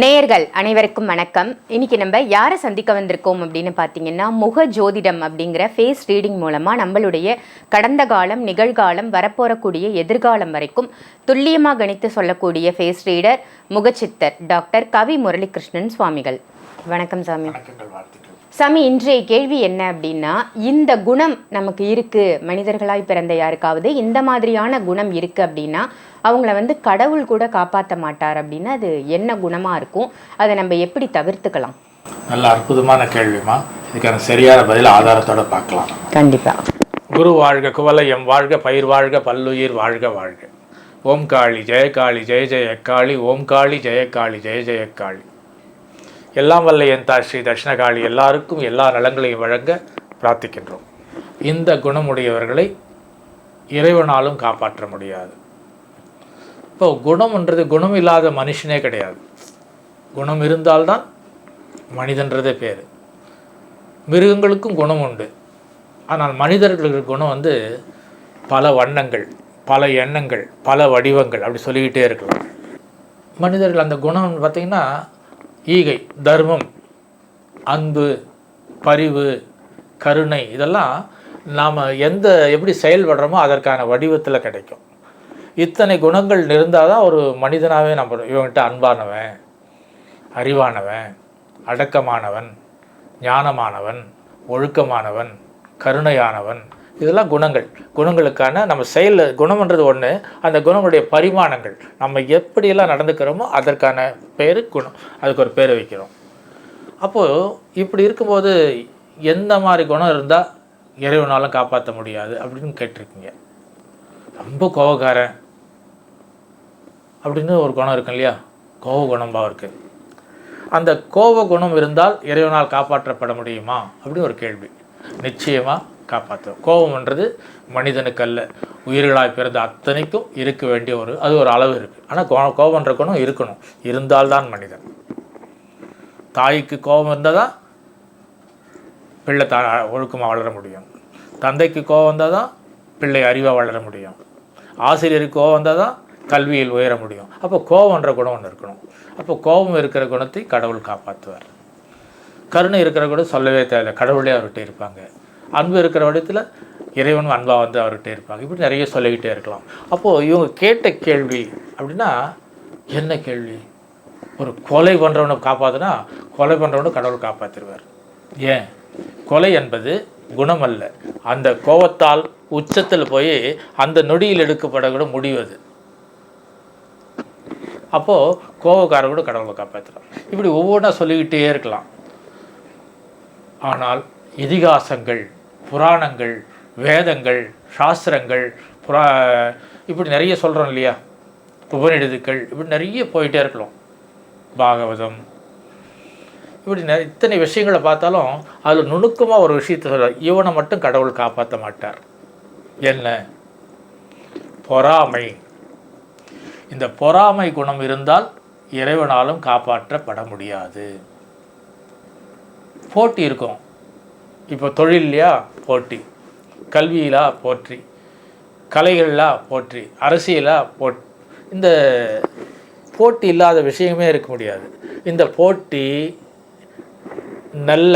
நேயர்கள் அனைவருக்கும் வணக்கம். இன்னைக்கு நம்ம யாரை சந்திக்க வந்திருக்கோம் அப்படின்னு பார்த்தீங்கன்னா முக ஜோதிடம் அப்படிங்கிற ஃபேஸ் ரீடிங் மூலமாக நம்மளுடைய கடந்த காலம் நிகழ்காலம் வரப்போறக்கூடிய எதிர்காலம் வரைக்கும் துல்லியமாக கணித்து சொல்லக்கூடிய ஃபேஸ் ரீடர் முகச்சித்தர் டாக்டர் கவி முரளிகிருஷ்ணன் சுவாமிகள். வணக்கம் சாமி. வாழ்த்துக்கள். சாமி இன்றைய கேள்வி என்ன அப்படின்னா இந்த குணம் நமக்கு இருக்கு மனிதர்களாய் பிறந்த யாருக்காவது இந்த மாதிரியான குணம் இருக்கு அப்படின்னா அவங்கள வந்து கடவுள் கூட காப்பாற்ற மாட்டார் அப்படின்னா அது என்ன குணமா இருக்கும்? அதை நம்ம எப்படி தவிர்த்துக்கலாம்? நல்ல அற்புதமான கேள்விமா இதுக்கான சரியான பதில் ஆதாரத்தோட பார்க்கலாம் கண்டிப்பா. குரு வாழ்க குவலயம் வாழ்க பயிர் வாழ்க பல்லுயிர் வாழ்க வாழ்க. ஓம் காளி ஜெயகாளி ஜெய ஜெயக்காளி ஓம் காளி ஜெயகாளி ஜெய ஜெயக்காளி எல்லாம் வல்ல என் தாய் ஸ்ரீ தட்சிணகாளி. எல்லாருக்கும் எல்லா நலங்களையும் வழங்க பிரார்த்திக்கின்றோம். இந்த குணமுடையவர்களை இறைவனாலும் காப்பாற்ற முடியாது. இப்போ குணம்ன்றது குணம் இல்லாத மனுஷனே கிடையாது. குணம் இருந்தால்தான் மனிதன்றதே பேர். மிருகங்களுக்கும் குணம் உண்டு. ஆனால் மனிதர்களுக்கு குணம் வந்து பல வண்ணங்கள் பல எண்ணங்கள் பல வடிவங்கள் அப்படி சொல்லிக்கிட்டே இருக்கலாம். மனிதர்கள் அந்த குணம் பார்த்திங்கன்னா ஈகை தர்மம் அன்பு பரிவு கருணை இதெல்லாம் நாம் எந்த எப்படி செயல்படுறோமோ அதற்கான வடிவத்தில் கிடைக்கும். இத்தனை குணங்கள் இருந்தால் தான் ஒரு மனிதனாகவே நம்ம இவன்கிட்ட அன்பானவன் அறிவானவன் அடக்கமானவன் ஞானமானவன் ஒழுக்கமானவன் கருணையானவன் இதெல்லாம் குணங்கள். குணங்களுக்கான நம்ம செயலில் குணம்ன்றது ஒன்று அந்த குணங்களுடைய பரிமாணங்கள். நம்ம எப்படியெல்லாம் நடந்துக்கிறோமோ அதற்கான பேர் குணம். அதுக்கு ஒரு பேர் வைக்கிறோம். அப்போது இப்படி இருக்கும்போது எந்த மாதிரி குணம் இருந்தால் இறைவனாலும் காப்பாற்ற முடியாது அப்படின்னு கேட்டிருக்கீங்க. ரொம்ப கோவக்காரன் அப்படின்னு ஒரு குணம் இருக்கு இல்லையா? கோவ குணம்பா இருக்குது அந்த கோப குணம் இருந்தால் இறைவனால் காப்பாற்றப்பட முடியுமா? அப்படின்னு ஒரு கேள்வி. நிச்சயமாக காப்பாற்றும் கோபம்ன்றது மனிதனுக்கு அல்ல உயிர்களாய் பிறந்த அத்தனைக்கும் இருக்க வேண்டிய ஒரு அது ஒரு அளவு இருக்குது ஆனால் கோ கோபன்ற குணம் இருக்கணும். இருந்தால்தான் மனிதன். தாய்க்கு கோபம் இருந்தால் தான் பிள்ளை தா ஒழுக்கமாக வளர முடியும். தந்தைக்கு கோபம் வந்தால் தான் பிள்ளை அறிவாக வளர முடியும். ஆசிரியருக்கு கோபம் வந்தால் தான் கல்வியில் உயர முடியும். அப்போ கோபம்ன்ற குணம் ஒன்று இருக்கணும். அப்போ கோபம் இருக்கிற குணத்தை கடவுள் காப்பாற்றுவார் கருணை இருக்கிற கூட சொல்லவே தேவையில்லை. கடவுளே அவர்கிட்ட இருப்பாங்க. அன்பு இருக்கிற இடத்துல இறைவனும் அன்பாக வந்து அவர்கிட்ட இருப்பாங்க. இப்படி நிறைய சொல்லிக்கிட்டே இருக்கலாம். அப்போது இவங்க கேட்ட கேள்வி அப்படின்னா என்ன கேள்வி? ஒரு கொலை பண்ணுறவனை காப்பாற்றுனா கொலை பண்ணுறவனை கடவுள் காப்பாற்றிடுவார் ஏன்? கொலை என்பது குணம் அல்ல. அந்த கோபத்தால் உச்சத்தில் போய் அந்த நொடியில் எடுக்கப்படக்கூட முடிவது அப்போது கோபக்காரர் கூட கடவுளை காப்பாற்றுறான் இப்படி ஒவ்வொன்றா சொல்லிக்கிட்டே இருக்கலாம். ஆனால் இதிகாசங்கள் புராணங்கள் வேதங்கள் சாஸ்திரங்கள் புரா இப்படி நிறைய சொல்கிறோம் இல்லையா? உபநிடதுக்கள் இப்படி நிறைய போயிட்டே இருக்கலாம். பாகவதம். இப்படி நெ இத்தனை விஷயங்களை பார்த்தாலும் அதில் நுணுக்கமாக ஒரு விஷயத்தை சொல்ல இவனை மட்டும் கடவுள் காப்பாற்ற மாட்டார். என்ன? பொறாமை. இந்த பொறாமை குணம் இருந்தால் இறைவனாலும் காப்பாற்றப்பட முடியாது. போட்டி இருக்கும். இப்போ தொழிலையா போட்டி கல்வியிலா போற்றி கலைகளாக போற்றி அரசியலா போட் இந்த போட்டி இல்லாத விஷயமே இருக்க முடியாது. இந்த போட்டி நல்ல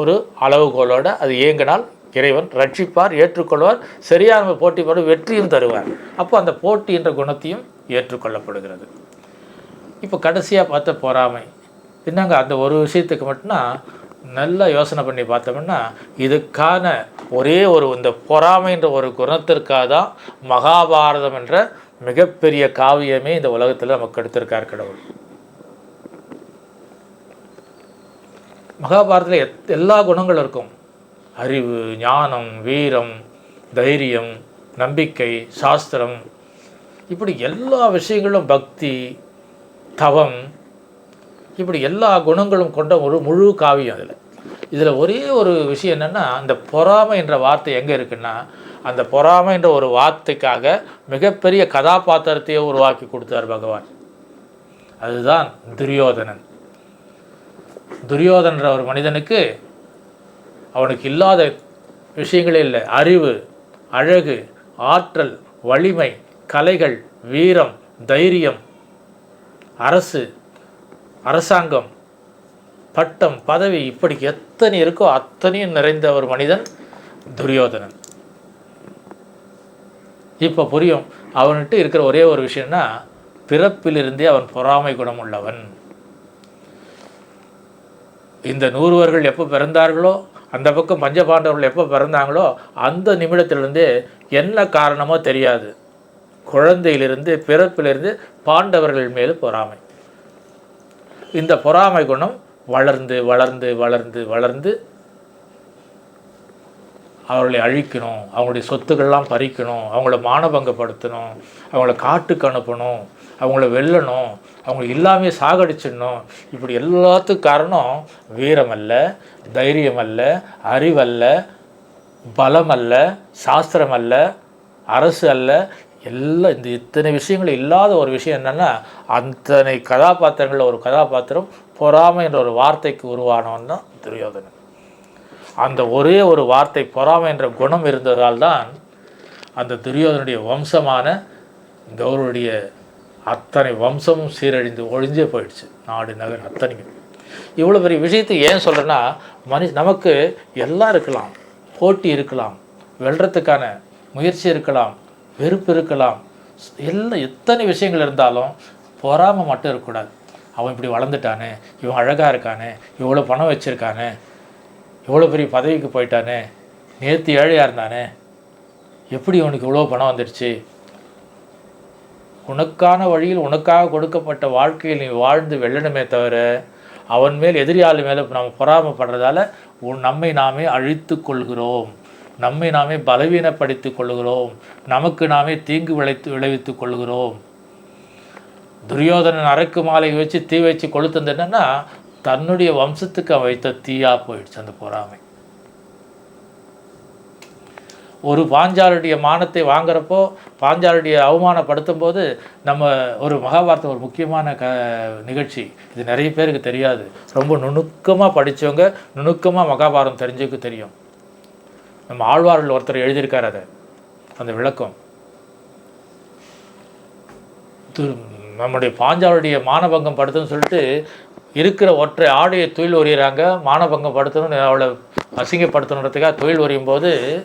ஒரு அளவுகோலோடு அது இயங்கினால் இறைவன் ரட்சிப்பார் ஏற்றுக்கொள்வார் சரியான போட்டி போட வெற்றியும் தருவார். அப்போ அந்த போட்டி என்ற குணத்தையும் ஏற்றுக்கொள்ளப்படுகிறது. இப்போ கடைசியாக பார்த்த பொறாமை. என்னங்க அந்த ஒரு விஷயத்துக்கு மட்டும்தான் நல்லா யோசனை பண்ணி பார்த்தோம்னா இதுக்கான ஒரே ஒரு இந்த பொறாமைன்ற ஒரு குணத்திற்காக தான் மகாபாரதம் என்ற மிகப்பெரிய காவியமே இந்த உலகத்தில் நமக்கு எடுத்திருக்கார் கடவுள். மகாபாரதத்தில் எத் எல்லா குணங்களும் இருக்கும். அறிவு ஞானம் வீரம் தைரியம் நம்பிக்கை சாஸ்திரம். இப்படி எல்லா விஷயங்களும் பக்தி தவம் இப்படி எல்லா குணங்களும் கொண்ட ஒரு முழு காவியம் அதில் இதில் ஒரே ஒரு விஷயம் என்னென்னா அந்த பொறாமை என்ற வார்த்தை எங்கே இருக்குன்னா அந்த பொறாமை என்ற ஒரு வார்த்தைக்காக மிகப்பெரிய கதாபாத்திரத்தையே உருவாக்கி கொடுத்தார் பகவான். அதுதான் துரியோதனன். துரியோதன்ற ஒரு மனிதனுக்கு அவனுக்கு இல்லாத விஷயங்களே இல்லை. அறிவு அழகு ஆற்றல் வலிமை கலைகள் வீரம் தைரியம் அரசு அரசாங்கம் பட்டம் பதவி இப்படி எத்தனை இருக்கோ அத்தனையும் நிறைந்த ஒரு மனிதன் துரியோதனன். இப்போ புரியும். அவன்கிட்ட இருக்கிற ஒரே ஒரு விஷயம்னா பிறப்பிலிருந்தே அவன் பொறாமை குணம் உள்ளவன் இந்த நூறுவர்கள் எப்போ பிறந்தார்களோ அந்த பக்கம் பஞ்சபாண்டவர்கள் எப்போ பிறந்தாங்களோ அந்த நிமிடத்திலிருந்தே என்ன காரணமோ தெரியாது. குழந்தையிலிருந்து பிறப்பிலிருந்து பாண்டவர்கள் மேலும் பொறாமை. இந்த பொறாமை குணம் வளர்ந்து வளர்ந்து வளர்ந்து வளர்ந்து அவர்களை அழிக்கணும். அவங்களுடைய சொத்துக்கள்லாம் பறிக்கணும். அவங்கள மானபங்கப்படுத்தணும். அவங்கள காட்டுக்கு அனுப்பணும். அவங்கள வெல்லணும். அவங்க எல்லாமே சாகடிச்சிடணும். இப்படி எல்லாத்துக்கும் காரணம் வீரமல்ல தைரியமல்ல தைரியம் அல்ல அறிவல்ல பலமல்ல சாஸ்திரமல்ல சாஸ்திரம் அல்ல அரசு அல்ல எல்லாம் இந்த இத்தனை விஷயங்கள் இல்லாத ஒரு விஷயம் என்னென்னா அத்தனை கதாபாத்திரங்களில் ஒரு கதாபாத்திரம் பொறாமை என்ற ஒரு வார்த்தைக்கு உருவானவன் தான் துரியோதனன். அந்த ஒரே ஒரு வார்த்தை பொறாமை என்ற குணம் இருந்ததால் தான் அந்த துரியோதனுடைய வம்சமான கௌரவருடைய அத்தனை வம்சமும் சீரழிந்து ஒழிஞ்சே போயிடுச்சு நாடு நகர் அத்தனைக்கும் இவ்வளோ பெரிய விஷயத்தை ஏன் சொல்கிறேன்னா மனு நமக்கு எல்லாம் இருக்கலாம் போட்டி இருக்கலாம் வெல்றதுக்கான முயற்சி இருக்கலாம் வெறுப்பு இருக்கலாம் எல்லாம் எத்தனை விஷயங்கள் இருந்தாலும் பொறாமை மட்டும் இருக்கக்கூடாது. அவன் இப்படி வளர்ந்துட்டானே இவன் அழகாக இருக்கானே இவ்வளோ பணம் வச்சுருக்கானே இவ்வளோ பெரிய பதவிக்கு போயிட்டானே நேற்று ஏழையாக இருந்தானே எப்படி உனக்கு இவ்வளோ பணம் வந்துடுச்சு? உனக்கான வழியில் உனக்காக கொடுக்கப்பட்ட வாழ்க்கையில் நீ வாழ்ந்து வெல்லணுமே தவிர அவன் மேல் எதிரியாள் மேலே நம்ம பொறாமப்படுறதால உன் நம்மை நாமே அழித்து கொள்கிறோம். நம்மை நாமே பலவீனப்படுத்திக் கொள்கிறோம் நமக்கு நாமே தீங்கு விளைத்து விளைவித்துக் கொள்கிறோம் துரியோதனன் அரக்கு மாலை வச்சு தீ வச்சு கொளுத்தது என்னன்னா தன்னுடைய வம்சத்துக்கு வைத்த தீயா போயிடுச்சு அந்த பொறாமை. ஒரு பாஞ்சாலுடைய மானத்தை வாங்குறப்போ பாஞ்சாலுடைய அவமானப்படுத்தும் போது நம்ம ஒரு மகாபாரதம் ஒரு முக்கியமான க நிகழ்ச்சி. இது நிறைய பேருக்கு தெரியாது. ரொம்ப நுணுக்கமாக படித்தவங்க நுணுக்கமாக மகாபாரதம் தெரிஞ்சவங்க தெரியும். நம்ம ஆழ்வார்கள் ஒருத்தர் எழுதியிருக்கார் அதை அந்த விளக்கம். து- நம்முடைய பாஞ்சாவுடைய மானபங்கம் படுத்துன்னு சொல்லிட்டு இருக்கிற ஒற்றை ஆடையை தொழில் ஒறியிறாங்க மானபங்கம் படுத்தணும்னு அவளை அசிங்கப்படுத்தணுன்றதுக்காக தொழில் ஒறியும் போது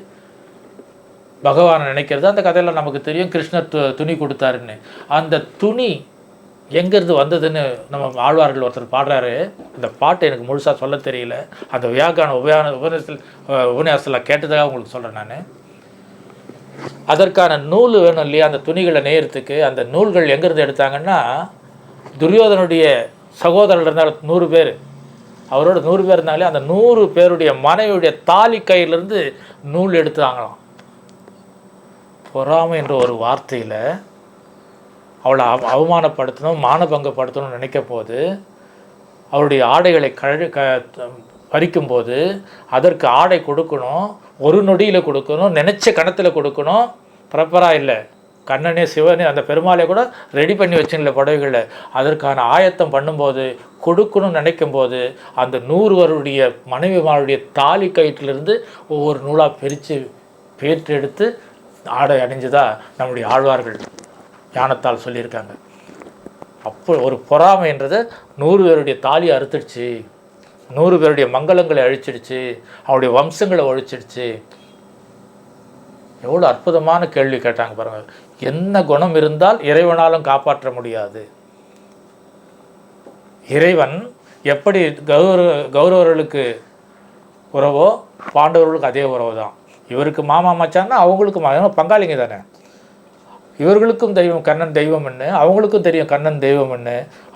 பகவானை நினைக்கிறது. அந்த கதையில் நமக்கு தெரியும் கிருஷ்ணர் து துணி கொடுத்தாருன்னு. அந்த துணி எங்கேருந்து வந்ததுன்னு நம்ம ஆழ்வார்கள் ஒருத்தர் பாடுறாரு. அந்த பாட்டு எனக்கு முழுசாக சொல்ல தெரியல. அந்த வியாக்கான உபயான உபநிஷத்தில் உபன்யாசத்தில் கேட்டதாக உங்களுக்கு சொல்கிறேன் நான். அதற்கான நூல் வேணும் இல்லையா? அந்த துணிகளை நெய்யறதுக்கு அந்த நூல்கள் எங்கேருந்து எடுத்தாங்கன்னா துரியோதனுடைய சகோதரர் இருந்தால் நூறு பேர். அவரோட நூறு பேர் இருந்தாலே அந்த நூறு பேருடைய மனைவியுடைய தாலி கையிலிருந்து நூல் எடுத்தாங்களாம் பொறாமை என்ற ஒரு வார்த்தையில் அவளை அவ அவமானப்படுத்தணும் மானபங்கப்படுத்தணும்னு நினைக்க போது அவருடைய ஆடைகளை கழு க பறிக்கும்போது அதற்கு ஆடை கொடுக்கணும் ஒரு நொடியில் கொடுக்கணும் நினச்ச கணத்தில் கொடுக்கணும். ப்ரப்பராக இல்லை. கண்ணனே சிவனே அந்த பெருமாளை கூட ரெடி பண்ணி வச்சுங்கள புடவைகளை அதற்கான ஆயத்தம் பண்ணும்போது கொடுக்கணும்னு நினைக்கும் போது அந்த நூறுவருடைய மனைவிமாருடைய தாலி கயிற்றிலிருந்து ஒவ்வொரு நூலாக பிரித்து பேற்றெடுத்து ஆடை அணிஞ்சுதா நம்முடைய ஆழ்வார்கள். ஞானத்தால் சொல்லியிருக்காங்க. அப்போ ஒரு பொறாமைன்றது நூறு பேருடைய தாலி அறுத்துடுச்சு. நூறு பேருடைய மங்களங்களை அழிச்சிடுச்சு. அவருடைய வம்சங்களை ஒழிச்சிடுச்சு. எவ்வளோ அற்புதமான கேள்வி கேட்டாங்க பாருங்கள் என்ன குணம் இருந்தால் இறைவனாலும் காப்பாற்ற முடியாது. இறைவன் எப்படி கௌரவ கௌரவர்களுக்கு உறவோ பாண்டவர்களுக்கு அதே உறவு தான் இவருக்கு மாமா மச்சான்னா அவங்களுக்கு மா- பங்காளிங்க தானே. இவர்களுக்கும் தெய்வம் கண்ணன் தெய்வம் என்ன அவங்களுக்கும் தெரியும் கண்ணன் தெய்வம் என்ன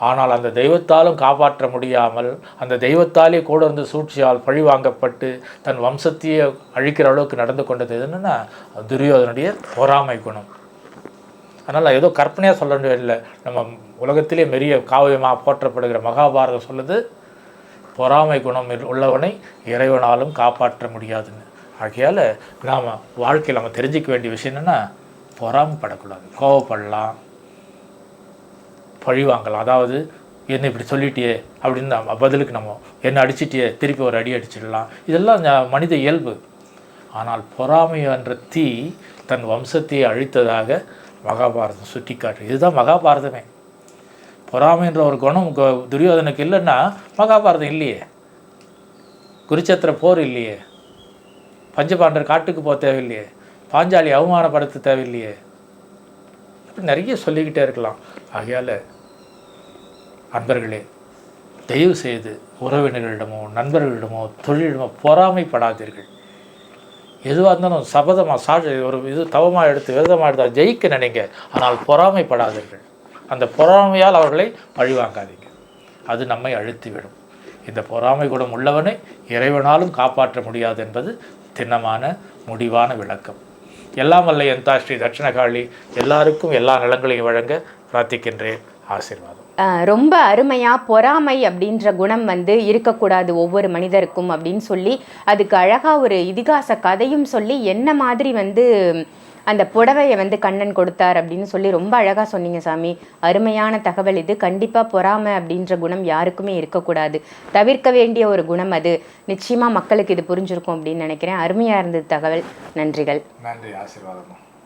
ஆனால் அந்த தெய்வத்தாலும் காப்பாற்ற முடியாமல் அந்த தெய்வத்தாலே கூட இருந்து சூழ்ச்சியால் பழி வாங்கப்பட்டு தன் வம்சத்தையே அழிக்கிற அளவுக்கு நடந்து கொண்டது என்னென்னா துரியோதனுடைய பொறாமை குணம். அதனால் ஏதோ கற்பனையாக சொல்ல வேண்டியதில்லை. நம்ம உலகத்திலே பெரிய காவியமாக போற்றப்படுகிற மகாபாரதம் சொல்லுது பொறாமை குணம் உள்ளவனை இறைவனாலும் காப்பாற்ற முடியாதுன்னு. ஆகையால் நாம் வாழ்க்கையில் நம்ம தெரிஞ்சிக்க வேண்டிய விஷயம் என்னென்னா பொறாமப்படக்கூடாது. கோவப்படலாம். பழி வாங்கலாம். அதாவது என்ன இப்படி சொல்லிட்டியே அப்படின்னு நம்ம பதிலுக்கு நம்ம என்ன அடிச்சிட்டியே திருப்பி ஒரு அடி அடிச்சிடலாம். இதெல்லாம் மனித இயல்பு. ஆனால் பொறாமை என்ற தீ தன் வம்சத்தையே அழித்ததாக மகாபாரதம் சுட்டிக்காட்டு இதுதான் மகாபாரதமே. பொறாமைன்ற ஒரு குணம் துரியோதனுக்கு இல்லைன்னா மகாபாரதம் இல்லையே. குருச்சத்திர போர் இல்லையே. பஞ்சபாண்டர் காட்டுக்கு போக தேவையில்லையே. பாஞ்சாலி அவமானப்படுத்த தேவையில்லையே. இப்படி நிறைய சொல்லிக்கிட்டே இருக்கலாம். ஆகையால் அன்பர்களே தயவு செய்து உறவினர்களிடமோ நண்பர்களிடமோ தொழிலிடமோ பொறாமைப்படாதீர்கள். எதுவாக இருந்தாலும் சபதமாக சாட்சி ஒரு இது தவமாக எடுத்து விரதமாக எடுத்தால் ஜெயிக்க நினைங்க. ஆனால் பொறாமைப்படாதீர்கள். அந்த பொறாமையால் அவர்களை பழிவாங்காதீங்க அது நம்மை அழுத்திவிடும். இந்த பொறாமை குணம் உள்ளவனை இறைவனாலும் காப்பாற்ற முடியாது என்பது திண்ணமான முடிவான விளக்கம். எல்லாம் வல்ல எந்தா ஸ்ரீ தட்சிணகாளி. எல்லாருக்கும் எல்லா நலங்களையும் வழங்க பிரார்த்திக்கின்றேன். ஆசீர்வாதம். ஆஹ் ரொம்ப அருமையா பொறாமை அப்படின்ற குணம் வந்து இருக்கக்கூடாது ஒவ்வொரு மனிதருக்கும் அப்படின்னு சொல்லி அதுக்கு அழகா ஒரு இதிகாச கதையும் சொல்லி என்ன மாதிரி வந்து அந்த புடவையை வந்து கண்ணன் கொடுத்தார் அப்படின்னு சொல்லி ரொம்ப அழகா சொன்னீங்க சாமி. அருமையான தகவல் இது. கண்டிப்பா பொறாமை அப்படின்ற குணம் யாருக்குமே இருக்கக்கூடாது. தவிர்க்க வேண்டிய ஒரு குணம் அது. நிச்சயமா மக்களுக்கு இது புரிஞ்சிருக்கும் அப்படின்னு நினைக்கிறேன். அருமையா இருந்தது தகவல். நன்றிகள். நன்றி. ஆசீர்வாதம்.